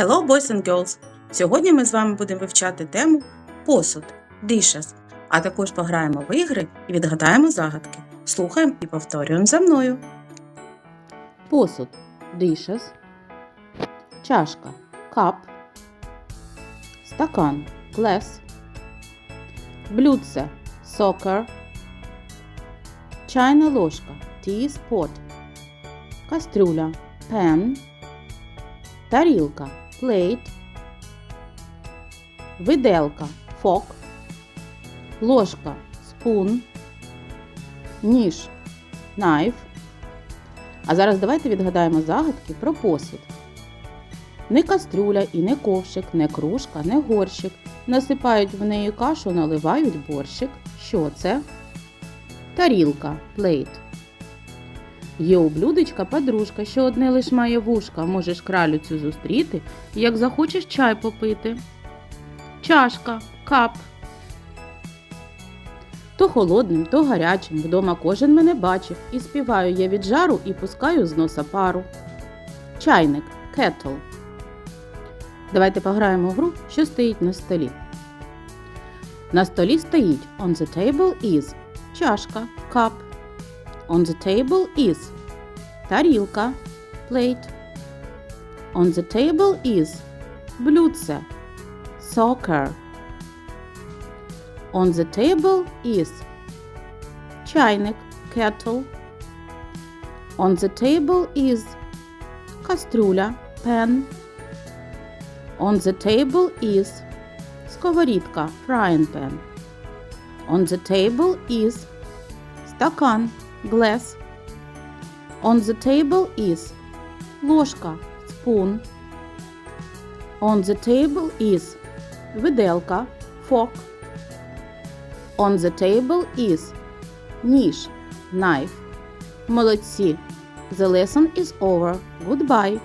Hello, boys and girls! Сьогодні ми з вами будемо вивчати тему посуд dishes, а також пограємо в ігри і відгадаємо загадки. Слухаємо і повторюємо за мною. Посуд dishes, чашка cup, стакан glass, блюдце soccer, чайна ложка teapot, кастрюля pan, тарілка plate, виделка fork, ложка spoon, ніж knife, а зараз давайте відгадаємо загадки про посуд. Не кастрюля і не ковшик, не кружка, не горщик. Насипають в неї кашу, наливають борщик. Що це? Тарілка плейт. Є у подружка, що одне лиш має вушка. Можеш кралю цю зустріти, як захочеш чай попити. Чашка, кап. То холодним, то гарячим. Вдома кожен мене бачив. І співаю я від жару і пускаю з носа пару. Чайник кетл. Давайте пограємо в гру, що стоїть на столі. На столі стоїть on the table is чашка cup. On the table is тарілка plate. On the table is блюдце soccer. On the table is чайник kettle. On the table is кастрюля pan. On the table is сковорідка frying pan. On the table is стакан glass. On the table is ложка spoon. On the table is виделка fork. On the table is ніж knife. Молодці. The lesson is over. Goodbye.